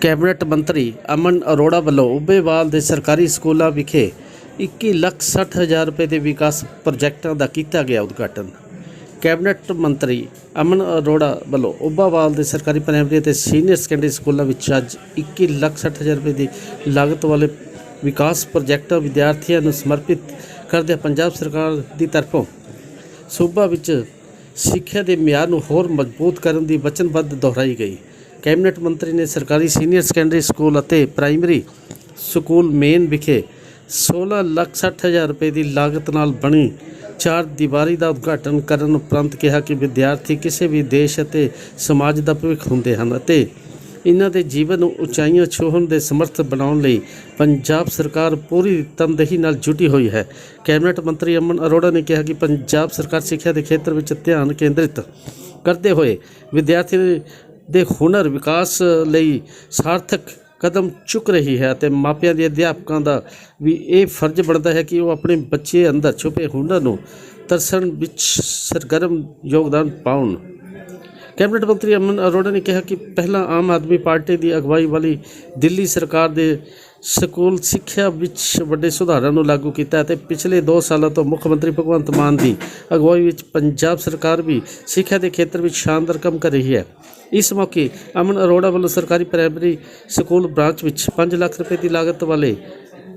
Cabinet ਮੰਤਰੀ ਅਮਨ ਅਰੋੜਾ ਵੱਲੋਂ ਉੱਬੇਵਾਲ ਦੇ ਸਰਕਾਰੀ ਸਕੂਲਾਂ ਵਿਖੇ 21 ਲੱਖ 60 ਹਜ਼ਾਰ ਰੁਪਏ ਦੇ ਵਿਕਾਸ ਪ੍ਰੋਜੈਕਟਾਂ ਦਾ ਕੀਤਾ ਗਿਆ ਉਦਘਾਟਨ। ਕੈਬਨਿਟ ਮੰਤਰੀ ਅਮਨ ਅਰੋੜਾ ਵੱਲੋਂ ਉੱਬਾਵਾਲ ਦੇ ਸਰਕਾਰੀ ਪ੍ਰਾਇਮਰੀ ਅਤੇ ਸੀਨੀਅਰ ਸੈਕੰਡਰੀ ਸਕੂਲਾਂ ਵਿੱਚ ਅੱਜ 21 ਲੱਖ 60 ਹਜ਼ਾਰ ਰੁਪਏ ਦੀ ਲਾਗਤ ਵਾਲੇ ਵਿਕਾਸ ਪ੍ਰੋਜੈਕਟਾਂ ਵਿਦਿਆਰਥੀਆਂ ਨੂੰ ਸਮਰਪਿਤ ਕਰਦਿਆਂ ਪੰਜਾਬ ਸਰਕਾਰ ਦੀ ਤਰਫੋਂ ਸੂਬਾ ਵਿੱਚ ਸਿੱਖਿਆ ਦੇ ਮਿਆਰ ਨੂੰ ਹੋਰ ਮਜ਼ਬੂਤ ਕਰਨ ਦੀ ਵਚਨਬੱਧ ਦੁਹਰਾਈ ਗਈ। ਕੈਬਨਿਟ ਮੰਤਰੀ ਨੇ ਸਰਕਾਰੀ ਸੀਨੀਅਰ ਸੈਕੰਡਰੀ ਸਕੂਲ ਅਤੇ ਪ੍ਰਾਇਮਰੀ ਸਕੂਲ ਮੇਨ ਵਿਖੇ 16 ਲੱਖ 60 ਹਜ਼ਾਰ ਰੁਪਏ ਦੀ ਲਾਗਤ ਨਾਲ ਬਣੀ ਚਾਰ ਦੀਵਾਰੀ ਦਾ ਉਦਘਾਟਨ ਕਰਨ ਉਪਰੰਤ ਕਿਹਾ ਕਿ ਵਿਦਿਆਰਥੀ ਕਿਸੇ ਵੀ ਦੇਸ਼ ਅਤੇ ਸਮਾਜ ਦਾ ਭਵਿੱਖ ਹੁੰਦੇ ਹਨ ਅਤੇ ਇਹਨਾਂ ਦੇ ਜੀਵਨ ਨੂੰ ਉਚਾਈਆਂ ਛੂਹਣ ਦੇ ਸਮਰਥ ਬਣਾਉਣ ਲਈ ਪੰਜਾਬ ਸਰਕਾਰ ਪੂਰੀ ਤਨਦੇਹੀ ਨਾਲ ਜੁਟੀ ਹੋਈ ਹੈ। ਕੈਬਨਿਟ ਮੰਤਰੀ ਅਮਨ ਅਰੋੜਾ ਨੇ ਕਿਹਾ ਕਿ ਪੰਜਾਬ ਸਰਕਾਰ ਸਿੱਖਿਆ ਦੇ ਖੇਤਰ ਵਿੱਚ ਧਿਆਨ ਕੇਂਦਰਿਤ ਕਰਦੇ ਹੋਏ ਵਿਦਿਆਰਥੀ ਦੇ ਹੁਨਰ ਵਿਕਾਸ ਲਈ ਸਾਰਥਕ ਕਦਮ ਚੁੱਕ ਰਹੀ ਹੈ ਅਤੇ ਮਾਪਿਆਂ ਦੇ ਅਧਿਆਪਕਾਂ ਦਾ ਵੀ ਇਹ ਫਰਜ਼ ਬਣਦਾ ਹੈ ਕਿ ਉਹ ਆਪਣੇ ਬੱਚੇ ਅੰਦਰ ਛੁਪੇ ਹੁਨਰ ਨੂੰ ਤਰਸਣ ਵਿੱਚ ਸਰਗਰਮ ਯੋਗਦਾਨ ਪਾਉਣ। ਕੈਬਨਿਟ ਮੰਤਰੀ ਅਮਨ ਅਰੋੜਾ ਨੇ ਕਿਹਾ ਕਿ ਪਹਿਲਾਂ ਆਮ ਆਦਮੀ ਪਾਰਟੀ ਦੀ ਅਗਵਾਈ ਵਾਲੀ ਦਿੱਲੀ ਸਰਕਾਰ ਦੇ ਸਕੂਲ ਸਿੱਖਿਆ ਵਿੱਚ ਵੱਡੇ ਸੁਧਾਰਾਂ ਨੂੰ ਲਾਗੂ ਕੀਤਾ ਅਤੇ ਪਿਛਲੇ 2 ਸਾਲਾਂ ਤੋਂ ਮੁੱਖ ਮੰਤਰੀ ਭਗਵੰਤ ਮਾਨ ਦੀ ਅਗਵਾਈ ਵਿੱਚ ਪੰਜਾਬ ਸਰਕਾਰ ਵੀ ਸਿੱਖਿਆ ਦੇ ਖੇਤਰ ਵਿੱਚ ਸ਼ਾਨਦਾਰ ਕੰਮ ਕਰ ਰਹੀ ਹੈ। ਇਸ ਮੌਕੇ ਅਮਨ ਅਰੋੜਾ ਵੱਲੋਂ ਸਰਕਾਰੀ ਪ੍ਰਾਇਮਰੀ ਸਕੂਲ ਬ੍ਰਾਂਚ ਵਿੱਚ 5 ਲੱਖ ਰੁਪਏ ਦੀ ਲਾਗਤ ਵਾਲੇ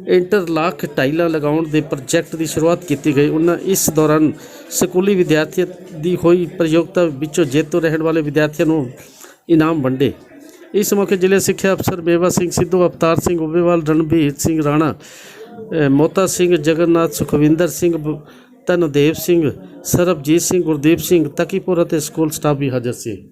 ਇੰਟਰਲਾਕ ਟਾਈਲਾਂ ਲਗਾਉਣ ਦੇ ਪ੍ਰੋਜੈਕਟ ਦੀ ਸ਼ੁਰੂਆਤ ਕੀਤੀ ਗਈ। ਉਹਨਾਂ ਇਸ ਦੌਰਾਨ ਸਕੂਲੀ ਵਿਦਿਆਰਥੀਆਂ ਦੀ ਹੋਈ ਪ੍ਰਯੋਗਤਾ ਵਿੱਚੋਂ ਜੇਤੂ ਰਹਿਣ ਵਾਲੇ ਵਿਦਿਆਰਥੀਆਂ ਨੂੰ ਇਨਾਮ ਵੰਡੇ। ਇਸ ਮੌਕੇ ਜ਼ਿਲ੍ਹੇ ਸਿੱਖਿਆ ਅਫਸਰ ਬੇਵਾ ਸਿੰਘ ਸਿੱਧੂ, ਅਵਤਾਰ ਸਿੰਘ ਉਬੇਵਾਲ ਰਣਬੀਰ ਸਿੰਘ ਰਾਣਾ ਮੋਤਾ ਸਿੰਘ ਜਗਨਨਾਥ, ਸੁਖਵਿੰਦਰ ਸਿੰਘ, ਬ- ਧਨਦੇਵ ਸਿੰਘ, ਸਰਬਜੀਤ ਸਿੰਘ, ਗੁਰਦੀਪ ਸਿੰਘ, ਤਕੀਪੁਰ ਅਤੇ ਸਕੂਲ ਸਟਾਫ ਵੀ ਹਾਜ਼ਰ ਸੀ।